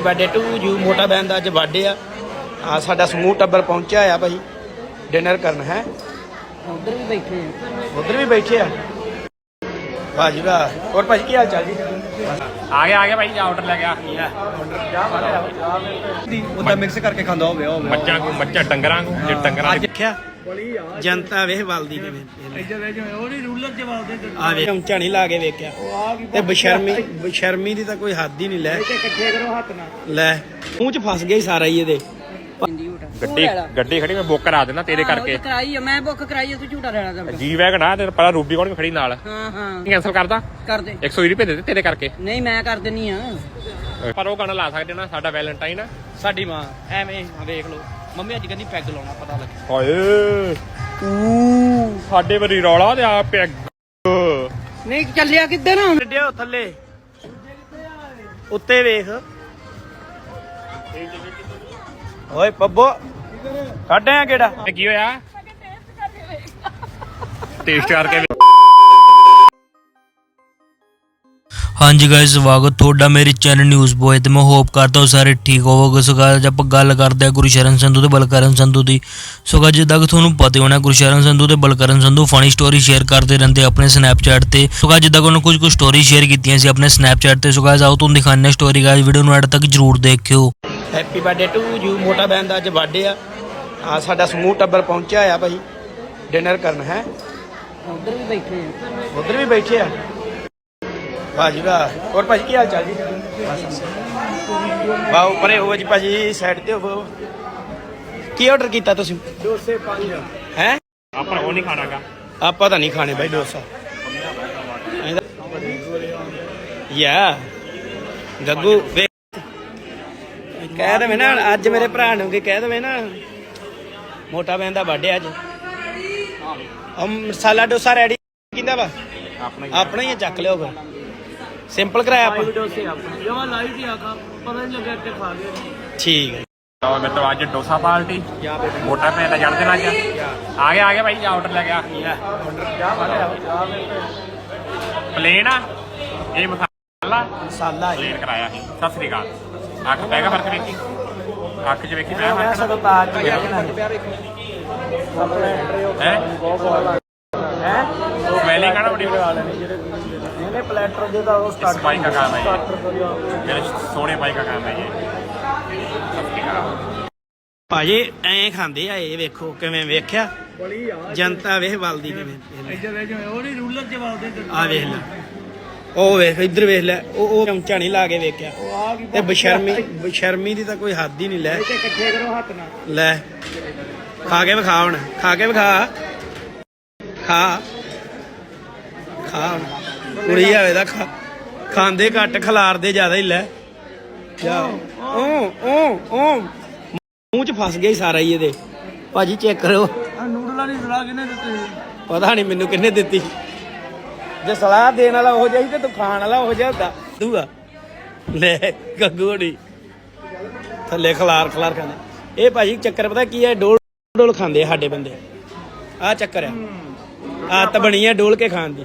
Birthday to you ਮੋਟਾ ਬੈਨ ਦਾ ਅੱਜ ਬਰਥਡੇ ਆ। ਆ ਸਾਡਾ ਸਮੂਹ ਟੱਬਰ ਪਹੁੰਚਿਆ ਆ ਭਾਈ ਡਿਨਰ ਕਰਨ ਹੈ? ਉਧਰ ਵੀ ਬੈਠੇ ਆ। ਉਧਰ ਵੀ ਬੈਠੇ ਆ। ਭਾਜੀ ਵਾਹ ਹੋਰ ਭਾਜੀ ਕੀ ਹਾਲ ਚਾਲ ਜੀ? ਆ ਗਿਆ ਆ ਗਿਆ ਭਾਈ ਜਾ ਆਰਡਰ ਲੈ ਗਿਆ ਉਹਦਾ ਮਿਕਸ ਕਰਕੇ ਖਾਂਦਾ ਹੋਵੇ ਉਹ ਮੱਝਾਂ ਕੋ ਮੱਝਾਂ ਡੰਗਰਾਂ ਕੋ ਜੇ ਡੰਗਰਾਂ ਜਨਤਾ ਵੇਖ ਬਲਦੀ ਕਿਵੇਂ ਉਹ ਨਹੀਂ ਰੂਲਰ ਜਵਾਬ ਦੇ ਆ ਵੇਖ ਝਾਣੀ ਲਾ ਕੇ ਵੇਖਿਆ। ਤੇ ਬਸ਼ਰਮੀ ਬਸ਼ਰਮੀ ਦੀ ਤਾਂ ਕੋਈ ਹੱਦ ਹੀ ਨਹੀਂ ਲੈ। ਇਕੱਠੇ ਕਰੋ ਹੱਥ ਨਾਲ। ਲੈ ਮੂੰਹ ਚ ਫਸ ਗਿਆ ਹੀ ਸਾਰਾ ਹੀ ਇਹਦੇ। ਗੱਡੀ ਗੱਡੀ ਖੜੀ ਮੈਂ ਬੁੱਕ ਕਰਾ ਦੇਣਾ ਤੇਰੇ ਕਰਕੇ। ਕਰਾਈ ਆ ਮੈਂ ਬੁੱਕ ਕਰਾਈ ਆ ਤੂੰ ਝੂਟਾ ਲੈਣਾ ਤਾਂ ਜੀ ਵੈਗਨ ਆ ਤੇ ਰੂਬੀ ਕੋਲ ਵੀ ਖੜੀ ਨਾਲ। ਹਾਂ ਹਾਂ। ਕੈਨਸਲ ਕਰਦਾ? ਕਰ ਦੇ। 120 ਰੁਪਏ ਦੇ ਦੇ ਤੇਰੇ ਕਰਕੇ। ਨਹੀਂ ਮੈਂ ਕਰ ਦਿੰਨੀ ਆ। ਪਰ ਉਹ ਗਾਣਾ ਲਾ ਸਕਦੇ ਨਾ ਸਾਡਾ ਵੈਲੈਂਟਾਈਨ ਸਾਡੀ ਮਾਂ ਐਵੇਂ ਵੇਖ ਲਓ। ਮੰਮੀ ਅੱਜ ਕਹਿੰਦੀ ਪੈਗ ਲਾਉਣਾ ਪਤਾ ਲੱਗੇ ਹਾਏ ਊ ਸਾਡੇ ਵਰੀ ਰੌਲਾ ਤੇ ਆ ਪੈਗ। ਨਹੀਂ ਚੱਲਿਆ ਕਿੱਧਰ ਆ ਡਿਓ ਥੱਲੇ। ਉੱਤੇ ਵੇਖ। ਓਏ ਪੱਬੋ ਕੱਢੇ ਆ ਕਿਹੜਾ? ਕੀ ਹੋਇਆ? ਟੇਸਟ ਕਰਕੇ ਹਾਂਜੀ ਗਾਇਸ ਸਵਾਗਤ ਤੁਹਾਡਾ ਮੇਰੇ ਚੈਨਲ ਨਿਊਜ਼ ਬੋਏ ਤੇ। ਮੈਂ ਹੋਪ ਕਰਦਾ ਹਾਂ ਸਾਰੇ ਠੀਕ ਹੋਵੋਗੇ। ਸੋ ਅੱਜ ਆਪਾਂ ਗੱਲ ਕਰਦੇ ਹਾਂ ਗੁਰਸ਼ਰਨ ਸੰਧੂ ਤੇ ਬਲਕਰਨ ਸੰਧੂ ਦੀ। ਸੋ guys, ਜਿੱਦਾਂ ਕਿ ਤੁਹਾਨੂੰ ਪਤਾ ਹੀ ਹੋਣਾ ਗੁਰਸ਼ਰਨ ਸੰਧੂ ਤੇ Balkaran Sandhu funny story share ਕਰਦੇ ਰਹਿੰਦੇ ਆਪਣੇ ਸਨੈਪਚੈਟ ਤੇ। ਸੋ guys, ਜਿੱਦਾਂ ਕਿ ਉਹਨਾਂ ਕੁਝ ਕੁ ਸਟੋਰੀ ਸ਼ੇਅਰ ਕੀਤੀਆਂ ਸੀ ਆਪਣੇ ਸਨੈਪਚੈਟ ਤੇ। ਸੋ guys, ਆਓ ਤੁਹਾਨੂੰ ਦਿਖਾਉਂਦੇ ਹਾਂ ਸਟੋਰੀ ਗਾਇਸ ਵੀਡੀਓ ਨੂੰ ਐਡ ਤੱਕ ਜਰੂਰ ਦੇਖਿਓ। ਹੈਪੀ ਬਰਥਡੇ ਟੂ ਯੂ ਮੋਟਾ ਬੈਨ ਦਾ ਅੱਜ ਬਰਥਡੇ ਆ। ਆ ਸਾਡਾ ਸਮੂਹ ਟੱਬਰ ਪਹੁੰਚਿਆ ਆ ਭਾਈ। ਡਿਨਰ ਕਰਨ ਹੈ? ਉਧਰ ਵੀ ਬੈਠੇ ਆ। ਉਧਰ ਵੀ ਬੈਠੇ ਆ। ਭਾਜੀ ਵਾਹ ਹੋਰ ਭਾਜੀ ਕੀ ਹਾਲ ਚਾਲ ਜੀ? ਵਾਹ ਉੱਪਰੇ ਹੋਵੋ ਜੀ ਭਾਜੀ ਸਾਈਡ ਤੇ ਹੋਵੋ। ਕੀ ਆਰਡਰ ਕੀਤਾ ਤੁਸੀਂ? ਡੋਸੇ ਪੰਜ। ਹੈ? ਆਪਾਂ ਉਹ ਨਹੀਂ ਖਾਣਾਗਾ। ਆਪਾਂ ਤਾਂ ਨਹੀਂ ਖਾਣੇ ਬਾਈ ਡੋਸਾ। ਯਾ। ਗੱਗੂ ਕਹਿ ਦੇਵੇ ਨਾ ਅੱਜ ਮੇਰੇ ਭਰਾ ਨੂੰ ਕਿ ਕਹਿ ਦੇਵੇ ਨਾ। ਮੋਟਾ ਬੈਨ ਦਾ ਬਰਥਡੇ ਅੱਜ। ਅਮ ਮਸਾਲਾ ਡੋਸਾ ਰੈਡੀ ਕਿੰਦਾ ਵਾ? ਆਪਣਾ ਹੀ ਚੱਕ ਲਿਓ ਫਿਰ। ਸਿੰਪਲ ਕਰਾਇਆ ਆਪਾਂ? ਡੋਸੇ ਆਪਣੇ। ਜਮਾ ਲਾਈ ਦੀ ਆਖਾ ਪਤਾ ਨਹੀਂ ਲੱਗਿਆ ਕਿ ਖਾ ਗਏ ਠੀਕ ਹੈ। ਤਾਂ ਮੈਂ ਤਾਂ ਅੱਜ ਡੋਸਾ ਪਾਰਟੀ। ਮੋਟਾ ਪੈਨ ਦਾ ਜੜ ਦੇਣਾ ਅੱਜ। ਆ ਗਿਆ ਆ ਗਿਆ ਭਾਈ ਜਾ ਆਰਡਰ ਲੈ ਗਿਆ ਪਲੇਨ ਆ। ਇਹ ਮਸਾਲਾ। ਮਸਾਲਾ ਪਲੇਨ ਕਰਾਇਆ ਸੀ। ਸਤਿ ਸ੍ਰੀ ਅਕਾਲ। ਅੱਖ ਪੈ ਗਿਆ ਫ਼ਰਕ ਵੇਖੀ ਅੱਖ 'ਚ ਵੇਖੀ ਮੈਂ ਫ਼ਰਕ? ਸਗੋਂ ਤਾਂ ਅੱਜ ਵੇਖਣਾ ਹੈ। ਹੈ? ਉਹ ਵੈਲੀ ਕਾਣਾ ਬੜੀ ਇਹਨੇ ਪਲੈਟਰ ਦੇ ਤਾਂ ਉਹ इस बाइक का काम है ये मेरे सोने बाइक का काम है ये सत श्री अकाल ਭਾਜੀ ਐਂ ਖਾਂਦੇ ਆ ਇਹ ਵੇਖੋ ਕਿਵੇਂ ਵੇਖਿਆ ਬੜੀ ਆ ਜਨਤਾ ਵੇਖ ਬਲਦੀ ਕਿਵੇਂ ਇੱਧਰ ਵੇ ਜਿਵੇਂ ਉਹ ਨਹੀਂ ਰੂਲਰ ਜਵਾਬ ਦੇ ਆ ਵੇਖ ਲੈ ਉਹ ਵੇਖ ਇੱਧਰ ਵੇਖ ਲੈ ਉਹ ਉਹ ਝਾਣੀ ਲਾ ਕੇ ਵੇਖਿਆ ਆ ਕੀ ਤੇ ਬਸ਼ਰਮੀ ਬਸ਼ਰਮੀ ਦੀ ਤਾਂ ਕੋਈ ਹੱਦ ਹੀ ਨਹੀਂ ਲੈ ਇੱਥੇ ਇਕੱਠੇ ਕਰੋ ਹੱਥ ਨਾਲ ਲੈ ਖਾ ਕੇ ਵਿਖਾ ਹੁਣ ਖਾ ਕੇ ਵਿਖਾ ਖਾ ਖਾ ਹੁਣ ਕੁੜੀ ਆਵੇ ਦਾ ਖਾਂਦੇ ਘੱਟ ਖਿਲਾਰਦੇ ਜ਼ਿਆਦਾ ਹੀ ਲੈ। ਜਾ। ਓ ਓ ਓ ਮੂੰਹ ਚ ਫਸ ਗਿਆ ਹੀ ਸਾਰਾ ਹੀ ਇਹਦੇ। ਭਾਜੀ ਚੈੱਕ ਕਰੋ। ਆ ਨੂਡਲਾਂ ਦੀ ਸਲਾਹ ਕਿਨੇ ਦਿੱਤੀ? ਪਤਾ ਨਹੀਂ ਮੈਨੂੰ ਕਿੰਨੇ ਦਿੱਤੀ। ਜੇ ਸਲਾਹ ਦੇਣ ਵਾਲਾ ਹੋ ਜਾਈ ਤੇ ਤੂੰ ਖਾਣ ਵਾਲਾ ਹੋ ਜਾਂਦਾ ਦੂਆ। ਲੈ ਗੱਗੂੜੀ ਥੱਲੇ ਖਲਾਰ ਖਲਾਰ ਖਾਂਦੇ। ਇਹ ਭਾਜੀ ਚੱਕਰ ਪਤਾ ਕੀ ਹੈ? ਡੋਲ ਡੋਲ ਖਾਂਦੇ ਸਾਡੇ ਬੰਦੇ। ਆ ਚੱਕਰ ਆ। ਆਦਤ ਬਣੀ ਆ ਡੋਲ ਕੇ ਖਾਣ ਦੀ।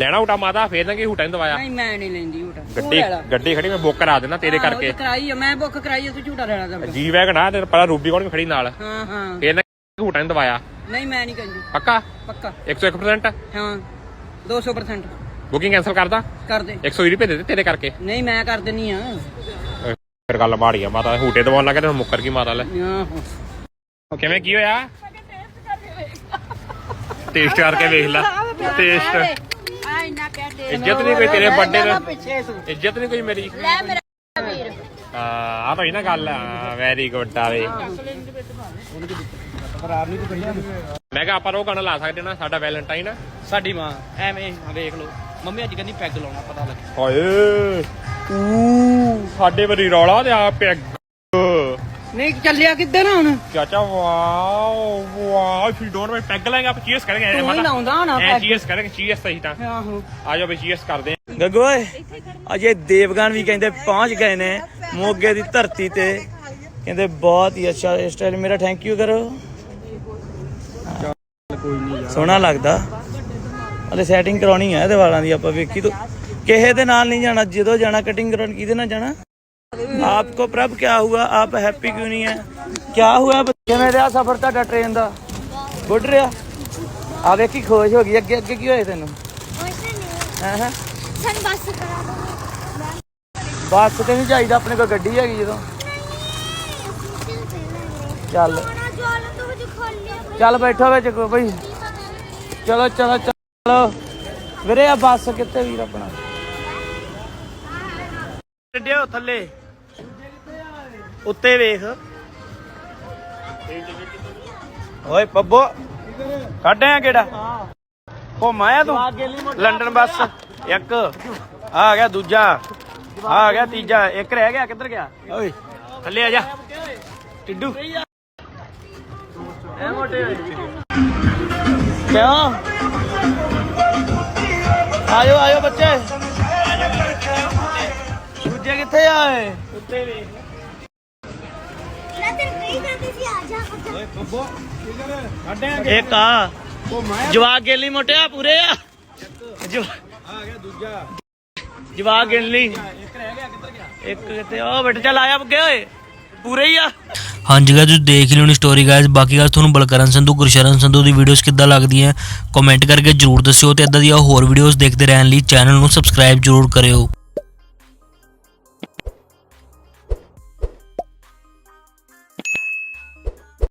ਲੈਣਾ ਉਟਾ ਮਾਤਾ ਫੇਰ ਨਾ ਕਿ ਹੁਟਾ ਨਹੀਂ ਦਵਾਇਆ। ਨਹੀਂ ਮੈਂ ਨਹੀਂ ਲੈਂਦੀ ਝੂਟਾ ਗੱਡੀ। ਗੱਡੀ ਖੜੀ ਮੈਂ ਬੁੱਕ ਕਰਾ ਦੇਣਾ ਤੇਰੇ ਕਰਕੇ। ਕਰਾਈ ਆ ਮੈਂ ਬੁੱਕ ਕਰਾਈ ਆ ਤੂੰ ਝੂਟਾ ਲੈਣਾ ਤਾਂ ਜੀ ਵੈਗਨ ਆ ਤੇ ਪਰਾ ਰੂਬੀ ਕੋਲ ਵੀ ਖੜੀ ਨਾਲ। ਹਾਂ ਹਾਂ। ਫੇਰ ਨਾ ਕਿ ਹੁਟਾ ਨਹੀਂ ਦਵਾਇਆ। ਨਹੀਂ ਮੈਂ ਨਹੀਂ ਕਹਿੰਦੀ। ਪੱਕਾ? ਪੱਕਾ। 101% ਹਾਂ 200% ਬੁਕਿੰਗ ਕੈਨਸਲ ਕਰਦਾ ਕਰ ਦੇ। 120 ਰੁਪਏ ਦੇ ਦੇ ਤੇਰੇ ਕਰਕੇ। ਨਹੀਂ ਮੈਂ ਕਰ ਦਿੰਨੀ ਆ। ਫਿਰ ਗੱਲ ਮਾੜੀ ਆ ਮਾਤਾ ਹੂਟੇ ਦਵਾਉਣ ਲੱਗੇ ਤੇ ਮੁੱਕਰ ਗਈ ਮਾਤਾ ਲੈ। ਆਹੋ। ਕਿਵੇਂ ਕੀ ਹੋਇਆ? ਟੇਸਟ ਕਰਕੇ ਵੇਖ ਲੈ। ਟੇਸਟ ਦੇ ਇੱਜ਼ਤ ਨਹੀਂ ਕੋਈ ਤੇਰੇ ਵੱਡੇ ਦਾ। ਪਿੱਛੇ ਤੂੰ ਇੱਜ਼ਤ ਨਹੀਂ ਕੋਈ ਮੇਰੀ। ਲੈ ਮੇਰਾ ਵੀਰ। ਆ ਤਾਂ ਹੀ ਨਾ ਗੱਲ ਵੈਰੀ ਗੁੱਡ ਆਵੇ ਮੈਂ ਕਿਹਾ ਆਪਾਂ ਉਹ ਗਾਣਾ ਲਾ ਸਕਦੇ ਨਾ ਸਾਡਾ ਵੈਲੈਂਟਾਈਨ ਸਾਡੀ ਮਾਂ ਐਵੇਂ ਵੇਖ ਲਓ। ਮੰਮੀ ਅੱਜ ਕਹਿੰਦੀ ਪੈਗ ਲਾਉਣਾ ਪਤਾ ਲੱਗੇ। ਹਾਏ ਊ ਸਾਡੇ ਵਰੀ ਰੌਲਾ ਤੇ ਆ ਪੈਗ ਨਹੀਂ ਚੱਲਿਆ ਕਿੱਧਰ ਆ ਹੁਣ? ਚਾਚਾ wow. Wow if you don't ਮੈਂ ਪੈਗ ਲਾਂਗੇ ਆਪਾਂ ਚੀਅਰਸ ਕਰਾਂਗੇ ਤੂੰ ਹੀ ਲਾਉਂਦਾ ਹੋਣਾ ਐ ਪੈਗ। ਚੀਅਰਸ ਕਰਾਂਗੇ ਚੀਅਰਸ ਸਹੀ ਤਾਂ। ਆਹੋ। ਆ ਜਾਓ ਬਈ ਚੀਅਰਸ ਕਰਦੇ ਆ। ਗੱਗੂ ਓਏ ਅਜੇ ਦੇਵਗਨ ਵੀ ਕਹਿੰਦੇ ਪਹੁੰਚ ਗਏ ਨੇ ਮੋਗੇ ਦੀ ਧਰਤੀ ਤੇ। ਕਹਿੰਦੇ ਬਹੁਤ ਹੀ ਅੱਛਾ ਸਟਾਈਲ ਮੇਰਾ ਥੈਂਕ ਯੂ ਕਰੋ। ਸੋਹਣਾ ਲੱਗਦਾ। ਹਲੇ ਸੈਟਿੰਗ ਕਰਾਉਣੀ ਹੈ ਇਹਦੇ ਵਾਲਾਂ ਦੀ ਆਪਾਂ ਵੇਖੀ ਤੋਂ। ਕਿਸੇ ਦੇ ਨਾਲ ਨਹੀਂ ਜਾਣਾ ਜਦੋਂ ਜਾਣਾ ਕਟਿੰਗ ਕਰਾਉਣ ਕਿਹਦੇ ਨਾਲ ਜਾਣਾ? ਆਪਕੋ ਪ੍ਰਭ ਕਿਆ ਹੁਆ ਆਪ ਹੈਪੀ ਕਿਉਂ ਨਹੀਂ ਹੈ? ਕਿਆ ਹੁਆ ਕਿਵੇਂ ਰਿਹਾ ਸਫ਼ਰ ਤੁਹਾਡਾ ਟ੍ਰੇਨ ਦਾ। ਗੁੱਡ ਰਿਹਾ? ਆ ਵੇਖੀ ਖੁਸ਼ ਹੋ ਗਈ। ਅੱਗੇ ਅੱਗੇ ਕੀ ਹੋਏ ਤੈਨੂੰ? ਹਾਂ ਹਾਂ? ਸਨ ਬੱਸ ਕਰਾ ਦੋ ਬੱਸ ਤੇ ਨਹੀਂ ਚਾਹੀਦਾ ਆਪਣੇ ਕੋਲ ਗੱਡੀ ਹੈਗੀ ਜਦੋਂ। ਚੱਲ। ਚੱਲ ਬੈਠੋ ਵਿੱਚ ਕੋ ਬਈ। ਚਲੋ ਚਲੋ ਚਲੋ। ਵੀਰੇ ਆ ਬੱਸ ਕਿੱਥੇ ਵੀਰ ਆਪਣਾ? ਡਿਓ ਥੱਲੇ। ਉੱਤੇ ਵੇਖ। ਓਏ ਪੱਬੋ ਕੱਢਿਆ ਕਿਹੜਾ? ਘੁੰਮ ਆਇਆ ਤੂੰ? ਲੰਡਨ ਬੱਸ ਇੱਕ ਆ ਗਿਆ ਦੂਜਾ ਆ ਗਿਆ ਤੀਜਾ ਇੱਕ ਰਹਿ ਗਿਆ ਕਿੱਧਰ ਗਿਆ? ਓਏ। ਥੱਲੇ ਆ ਜਾ। ਟਿੱਡੂ। ਐ ਮੋਟੇ ਹੋਏ ਕਿਉਂ? ਆਇਓ ਆਇਓ ਬੱਚੇ। ਦੂਜੇ ਕਿੱਥੇ ਆਏ ਉੱਤੇ ਵੇਖ। ਇੱਕ ਆ। ਜਵਾਕ ਗੇਲੀ ਮੋਟਿਆ, ਪੂਰੇ ਆ। ਆ ਗਿਆ ਦੂਜਾ ਜਵਾਕ ਗਿਣ ਇੱਕ ਰਹਿ ਗਿਆ ਕਿੱਧਰ ਗਿਆ ਇੱਕ ਕਿੱਥੇ ਉਹ ਬੇਟਾ, ਚੱਲ ਆਇਆ ਬੁੱਗੇ ਓਏ। ਪੂਰੇ ਹੀ ਆ। ਹਾਂਜੀ ਗਾਇਸ ਤੁਸੀਂ ਦੇਖ ਲਿਓ ਨੀ ਸਟੋਰੀ ਗਾਇਸ ਬਾਕੀ ਗੱਲ ਤੁਹਾਨੂੰ ਬਲਕਰਨ ਸੰਧੂ, ਗੁਰਸ਼ਰਨ ਸੰਧੂ ਦੀ ਵੀਡੀਓਜ਼ ਕਿੱਦਾਂ ਲੱਗਦੀਆਂ ਕਮੈਂਟ ਕਰਕੇ ਜਰੂਰ ਦੱਸਿਓ ਤੇ ਇਦਾਂ ਦੀਆਂ ਹੋਰ ਵੀਡੀਓਜ਼ ਦੇਖਦੇ ਰਹਿਣ ਲਈ ਚੈਨਲ ਨੂੰ ਸਬਸਕ੍ਰਾਈਬ ਜਰੂਰ ਕਰਿਓ।